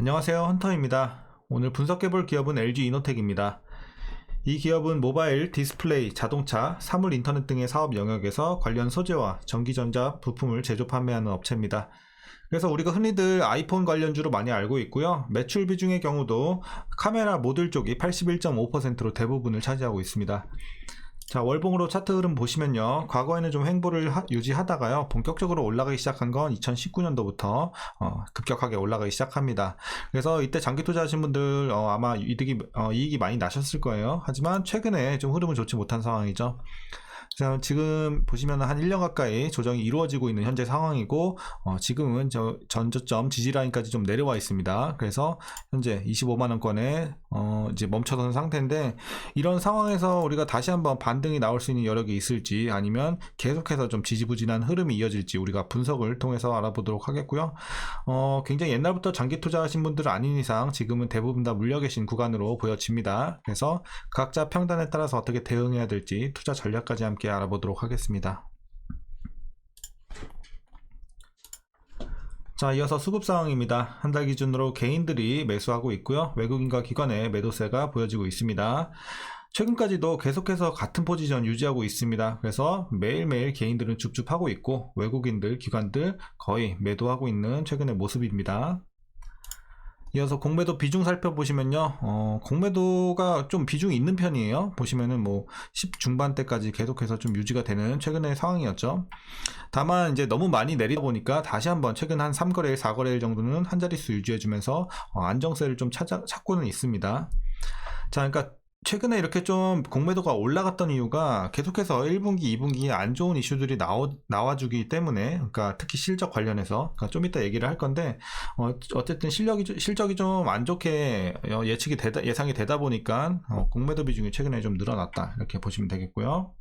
안녕하세요. 헌터입니다. 오늘 분석해볼 기업은 LG 이노텍입니다. 이 기업은 모바일, 디스플레이, 자동차, 사물 인터넷 등의 사업 영역에서 관련 소재와 전기전자 부품을 제조 판매하는 업체입니다. 그래서 우리가 흔히들 아이폰 관련주로 많이 알고 있고요. 매출 비중의 경우도 카메라 모듈 쪽이 81.5%로 대부분을 차지하고 있습니다. 자, 월봉으로 차트 흐름 보시면요. 과거에는 좀 횡보를 하- 유지하다가요. 본격적으로 올라가기 시작한 건 2019년도부터 어, 급격하게 올라가기 시작합니다. 그래서 이때 장기 투자하신 분들 어, 아마 이득이 어, 이익이 많이 나셨을 거예요. 하지만 최근에 좀 흐름은 좋지 못한 상황이죠. 자, 지금 보시면 한 1년 가까이 조정이 이루어지고 있는 현재 상황이고 어, 지금은 저 전저점 지지라인까지 좀 내려와 있습니다. 그래서 현재 25만 원권에 어, 이제 멈춰선 상태인데 이런 상황에서 우리가 다시 한번 반등이 나올 수 있는 여력이 있을지 아니면 계속해서 좀 지지부진한 흐름이 이어질지 우리가 분석을 통해서 알아보도록 하겠고요. 어, 굉장히 옛날부터 장기 투자하신 분들 아닌 이상 지금은 대부분 다 물려 계신 구간으로 보여집니다. 그래서 각자 평단에 따라서 어떻게 대응해야 될지 투자 전략까지 함께 알아보도록 하겠습니다. 자, 이어서 수급 상황입니다. 한 달 기준으로 개인들이 매수하고 있고요. 외국인과 기관의 매도세가 보여지고 있습니다. 최근까지도 계속해서 같은 포지션 유지하고 있습니다. 그래서 매일매일 개인들은 줍줍하고 있고 외국인들, 기관들 거의 매도하고 있는 최근의 모습입니다. 이어서 공매도 비중 살펴보시면요. 어, 공매도가 좀 비중이 있는 편이에요. 보시면은 뭐 10 중반대까지 계속해서 좀 유지가 되는 최근의 상황이었죠. 다만 이제 너무 많이 내리다 보니까 다시 한번 최근 한 3거래일, 4거래일 정도는 한 자릿수 유지해주면서 어, 안정세를 좀 찾아, 찾고는 있습니다. 자, 그러니까 최근에 이렇게 좀 공매도가 올라갔던 이유가 계속해서 1분기, 2분기에 안 좋은 이슈들이 나오, 나와주기 때문에, 그러니까 특히 실적 관련해서, 그러니까 좀 이따 얘기를 할 건데, 어, 어쨌든 실력이, 좀- 실적이 좀 안 좋게 어, 예측이 되다, 예상이 되다 보니까, 어, 공매도 비중이 최근에 좀 늘어났다. 이렇게 보시면 되겠고요.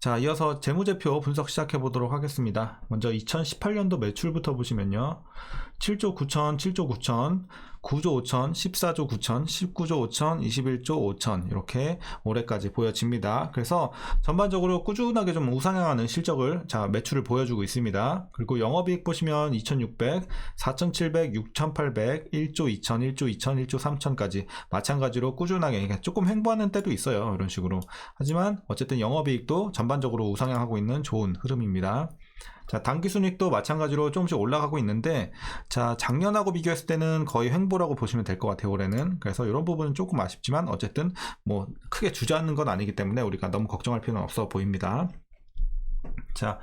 자, 이어서 재무제표 분석 시작해 보도록 하겠습니다. 먼저 2018년도 매출부터 보시면요. 7조 9천, 7조 9천, 9조 5천, 14조 9천, 19조 5천, 21조 5천 이렇게 올해까지 보여집니다. 그래서 전반적으로 꾸준하게 좀 우상향하는 실적을 자 매출을 보여주고 있습니다. 그리고 영업이익 보시면 2,600, 4,700, 6,800, 1조 2천, 1조 2천, 1조 3천까지 마찬가지로 꾸준하게 조금 횡보하는 때도 있어요. 이런 식으로. 하지만 어쨌든 영업이익도 전반적으로 우상향하고 있는 좋은 흐름입니다. 자, 당기순이익도 마찬가지로 조금씩 올라가고 있는데, 자, 작년하고 비교했을 때는 거의 횡보라고 보시면 될 것 같아요, 올해는. 그래서 이런 부분은 조금 아쉽지만, 어쨌든, 뭐, 크게 주저앉는 건 아니기 때문에 우리가 너무 걱정할 필요는 없어 보입니다. 자,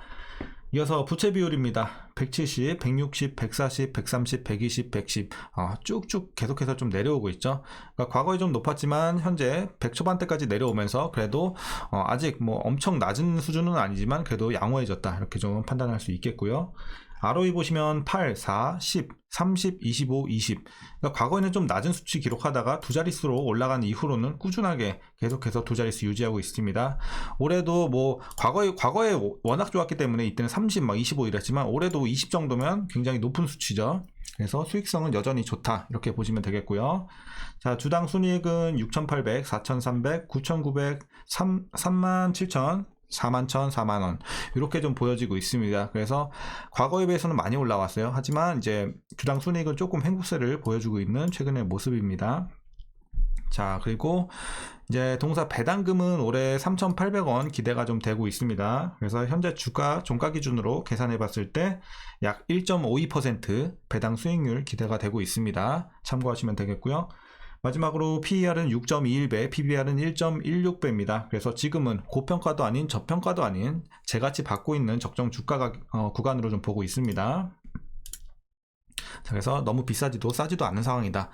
이어서 부채 비율입니다. 170, 160, 140, 130, 120, 110. 아, 쭉쭉 계속해서 좀 내려오고 있죠. 그러니까 과거에 좀 높았지만 현재 100 초반대까지 내려오면서 그래도 어, 아직 뭐 엄청 낮은 수준은 아니지만 그래도 양호해졌다. 이렇게 좀 판단할 수 있겠고요. ROE 보시면 8, 4, 10, 30, 25, 20. 그러니까 과거에는 좀 낮은 수치 기록하다가 두 자릿수로 올라간 이후로는 꾸준하게 계속해서 두 자릿수 유지하고 있습니다. 올해도 뭐 과거에 과거에 워낙 좋았기 때문에 이때는 30, 막 25 이랬지만 올해도 20 정도면 굉장히 높은 수치죠. 그래서 수익성은 여전히 좋다 이렇게 보시면 되겠고요. 자 주당 순이익은 6,800, 4,300, 9,900, 3, 3만 7천. 4만 천, 4만 원 이렇게 좀 보여지고 있습니다. 그래서 과거에 비해서는 많이 올라왔어요. 하지만 이제 주당 순이익은 조금 횡보세를 보여주고 있는 최근의 모습입니다. 자 그리고 이제 동사 배당금은 올해 3,800원 기대가 좀 되고 있습니다. 그래서 현재 주가 종가 기준으로 계산해 봤을 때 약 1.52% 배당 수익률 기대가 되고 있습니다. 참고하시면 되겠고요. 마지막으로 PER은 6.21배, PBR은 1.16배입니다. 그래서 지금은 고평가도 아닌 저평가도 아닌 제같이 받고 있는 적정 주가 가- 어, 구간으로 좀 보고 있습니다. 자, 그래서 너무 비싸지도 싸지도 않은 상황이다.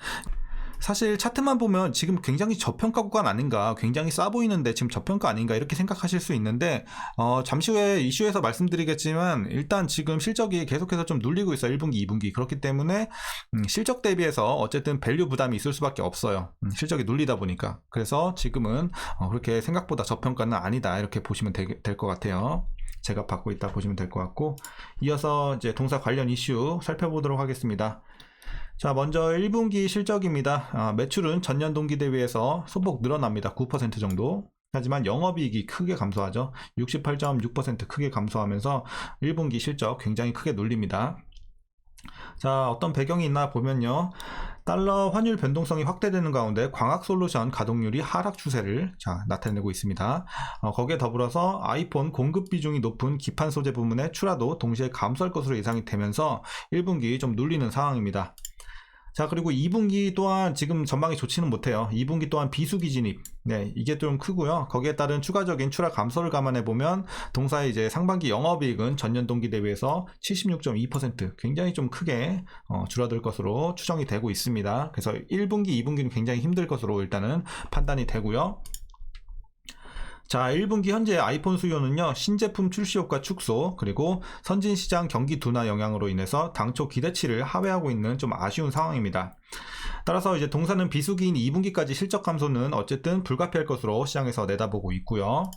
사실 차트만 보면 지금 굉장히 저평가 구간 아닌가, 굉장히 싸 보이는데 지금 저평가 아닌가 이렇게 생각하실 수 있는데 어, 잠시 후에 이슈에서 말씀드리겠지만 일단 지금 실적이 계속해서 좀 눌리고 있어 요 1분기, 2분기 그렇기 때문에 음, 실적 대비해서 어쨌든 밸류 부담이 있을 수밖에 없어요. 음, 실적이 눌리다 보니까 그래서 지금은 어, 그렇게 생각보다 저평가는 아니다 이렇게 보시면 될 것 같아요. 제가 받고 있다 보시면 될 것 같고 이어서 이제 동사 관련 이슈 살펴보도록 하겠습니다. 자, 먼저 1분기 실적입니다. 아, 매출은 전년 동기 대비해서 소폭 늘어납니다. 9% 정도. 하지만 영업이익이 크게 감소하죠. 68.6% 크게 감소하면서 1분기 실적 굉장히 크게 눌립니다. 자, 어떤 배경이 있나 보면요. 달러 환율 변동성이 확대되는 가운데 광학 솔루션 가동률이 하락 추세를 자, 나타내고 있습니다. 어, 거기에 더불어서 아이폰 공급 비중이 높은 기판 소재 부문의 출하도 동시에 감소할 것으로 예상이 되면서 1분기 좀 눌리는 상황입니다. 자, 그리고 2분기 또한 지금 전망이 좋지는 못해요. 2분기 또한 비수기 진입. 네, 이게 좀 크고요. 거기에 따른 추가적인 출하 감소를 감안해 보면 동사의 이제 상반기 영업이익은 전년 동기 대비해서 76.2% 굉장히 좀 크게 어, 줄어들 것으로 추정이 되고 있습니다. 그래서 1분기, 2분기는 굉장히 힘들 것으로 일단은 판단이 되고요. 자, 1분기 현재 아이폰 수요는요, 신제품 출시 효과 축소, 그리고 선진 시장 경기 둔화 영향으로 인해서 당초 기대치를 하회하고 있는 좀 아쉬운 상황입니다. 따라서 이제 동사는 비수기인 2분기까지 실적 감소는 어쨌든 불가피할 것으로 시장에서 내다보고 있고요.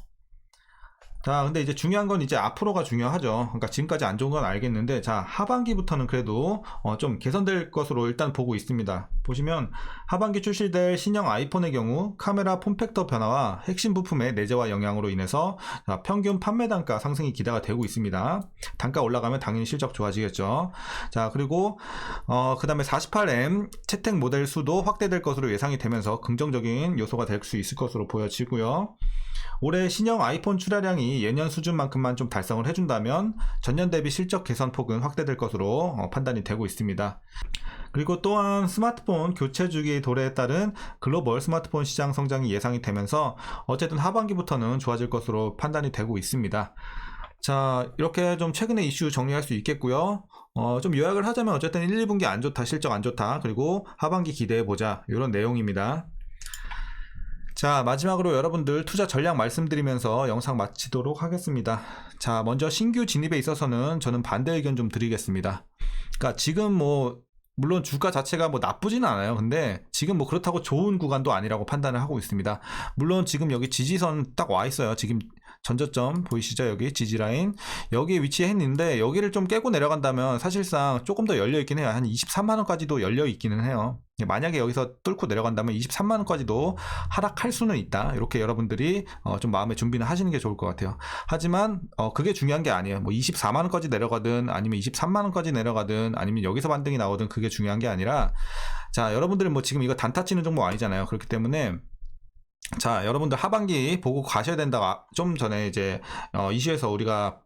자, 근데 이제 중요한 건 이제 앞으로가 중요하죠. 그러니까 지금까지 안 좋은 건 알겠는데, 자, 하반기부터는 그래도 어, 좀 개선될 것으로 일단 보고 있습니다. 보시면 하반기 출시될 신형 아이폰의 경우 카메라 폼팩터 변화와 핵심 부품의 내재화 영향으로 인해서 자, 평균 판매 단가 상승이 기대가 되고 있습니다. 단가 올라가면 당연히 실적 좋아지겠죠. 자, 그리고 어, 그 다음에 48M 채택 모델 수도 확대될 것으로 예상이 되면서 긍정적인 요소가 될 수 있을 것으로 보여지고요. 올해 신형 아이폰 출하량이 예년 수준만큼만 좀 달성을 해준다면 전년 대비 실적 개선 폭은 확대될 것으로 어, 판단이 되고 있습니다. 그리고 또한 스마트폰 교체 주기 도래에 따른 글로벌 스마트폰 시장 성장이 예상이 되면서 어쨌든 하반기부터는 좋아질 것으로 판단이 되고 있습니다. 자, 이렇게 좀 최근의 이슈 정리할 수 있겠고요. 어, 좀 요약을 하자면 어쨌든 1, 2분기 안 좋다, 실적 안 좋다, 그리고 하반기 기대해 보자 이런 내용입니다. 자, 마지막으로 여러분들 투자 전략 말씀드리면서 영상 마치도록 하겠습니다. 자, 먼저 신규 진입에 있어서는 저는 반대 의견 좀 드리겠습니다. 그러니까 지금 뭐 물론 주가 자체가 뭐 나쁘지는 않아요. 근데 지금 뭐 그렇다고 좋은 구간도 아니라고 판단을 하고 있습니다. 물론 지금 여기 지지선 딱 와 있어요. 지금 전저점 보이시죠? 여기 지지라인 여기에 위치했는데 여기를 좀 깨고 내려간다면 사실상 조금 더 열려 있긴 해요. 한 23만 원까지도 열려 있기는 해요. 만약에 여기서 뚫고 내려간다면 23만 원까지도 하락할 수는 있다. 이렇게 여러분들이 어, 좀 마음의 준비는 하시는 게 좋을 것 같아요. 하지만 어, 그게 중요한 게 아니에요. 뭐 24만 원까지 내려가든 아니면 23만 원까지 내려가든 아니면 여기서 반등이 나오든 그게 중요한 게 아니라 자 여러분들은 뭐 지금 이거 단타 치는 종목 아니잖아요. 그렇기 때문에 자, 여러분들 하반기 보고 가셔야 된다가 좀 전에 이제 어, 이슈에서 우리가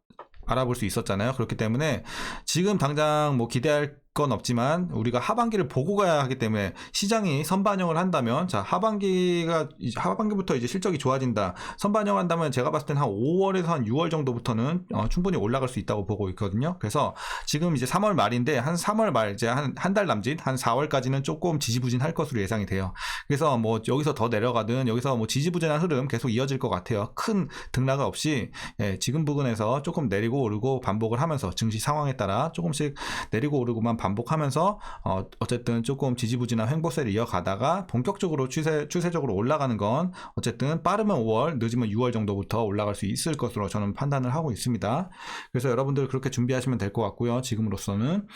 알아볼 수 있었잖아요. 그렇기 때문에 지금 당장 뭐 기대할 건 없지만 우리가 하반기를 보고 가야 하기 때문에 시장이 선반영을 한다면 자 하반기가 하반기부터 이제 실적이 좋아진다. 선반영한다면 제가 봤을 때는 한 5월에서 한 6월 정도부터는 어, 충분히 올라갈 수 있다고 보고 있거든요. 그래서 지금 이제 3월 말인데 한 3월 말 이제 한 한 달 남짓 한 4월까지는 조금 지지부진할 것으로 예상이 돼요. 그래서 뭐 여기서 더 내려가든 여기서 뭐 지지부진한 흐름 계속 이어질 것 같아요. 큰 등락은 없이 예, 지금 부근에서 조금 내리고 오르고 반복을 하면서 증시 상황에 따라 조금씩 내리고 오르고만 반복하면서 어, 어쨌든 조금 지지부진한 횡보세를 이어가다가 본격적으로 추세 추세적으로 올라가는 건 어쨌든 빠르면 5월, 늦으면 6월 정도부터 올라갈 수 있을 것으로 저는 판단을 하고 있습니다. 그래서 여러분들 그렇게 준비하시면 될 것 같고요. 지금으로서는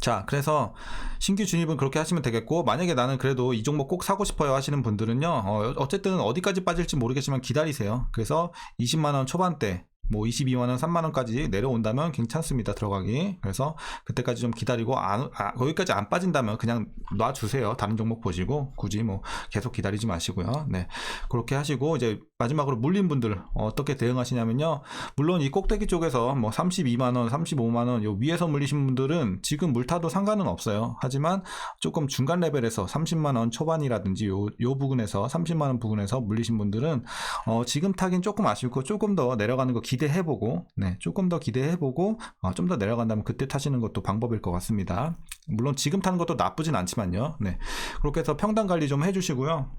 자, 그래서 신규 진입은 그렇게 하시면 되겠고, 만약에 나는 그래도 이 종목 꼭 사고 싶어요 하시는 분들은요, 어, 어쨌든 어디까지 빠질지 모르겠지만 기다리세요. 그래서 20만원 초반대, 뭐 22만원, 3만원까지 내려온다면 괜찮습니다. 들어가기. 그래서 그때까지 좀 기다리고, 안, 아, 거기까지 안 빠진다면 그냥 놔주세요. 다른 종목 보시고, 굳이 뭐 계속 기다리지 마시고요. 네. 그렇게 하시고, 이제 마지막으로 물린 분들 어떻게 대응하시냐면요. 물론 이 꼭대기 쪽에서 뭐 32만원, 35만원, 요 위에서 물리신 분들은 지금 물타도 상관은 없어요. 하지만 조금 중간 레벨에서 30만원 초반이라든지 요, 요 부분에서 30만원 부분에서 물리신 분들은 어, 지금 타긴 조금 아쉽고 조금 더 내려가는 거 기 대해보고, 네, 조금 더 기대해보고, 어, 좀 더 내려간다면 그때 타시는 것도 방법일 것 같습니다. 물론 지금 타는 것도 나쁘진 않지만요. 네. 그렇게 해서 평단 관리 좀 해주시고요.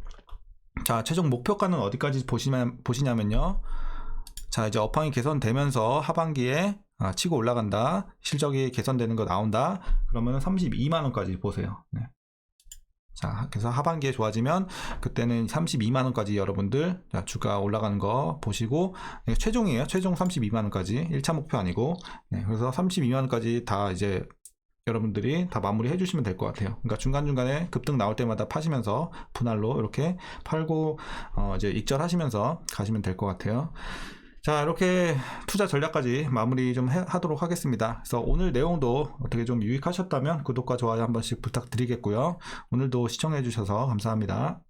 자, 최종 목표가는 어디까지 보시면, 보시냐면요. 자, 이제 업황이 개선되면서 하반기에 아, 치고 올라간다. 실적이 개선되는 거 나온다. 그러면 32만 원까지 보세요. 네. 자, 그래서 하반기에 좋아지면 그때는 32만 원까지 여러분들 자, 주가 올라가는 거 보시고 네, 최종이에요. 최종 32만 원까지. 1차 목표 아니고. 네, 그래서 32만 원까지 다 이제 여러분들이 다 마무리 해주시면 될 것 같아요. 그러니까 중간중간에 급등 나올 때마다 파시면서 분할로 이렇게 팔고 어 이제 익절하시면서 가시면 될 것 같아요. 자, 이렇게 투자 전략까지 마무리 좀 해- 하도록 하겠습니다. 그래서 오늘 내용도 어떻게 좀 유익하셨다면 구독과 좋아요 한 번씩 부탁드리겠고요. 오늘도 시청해 주셔서 감사합니다.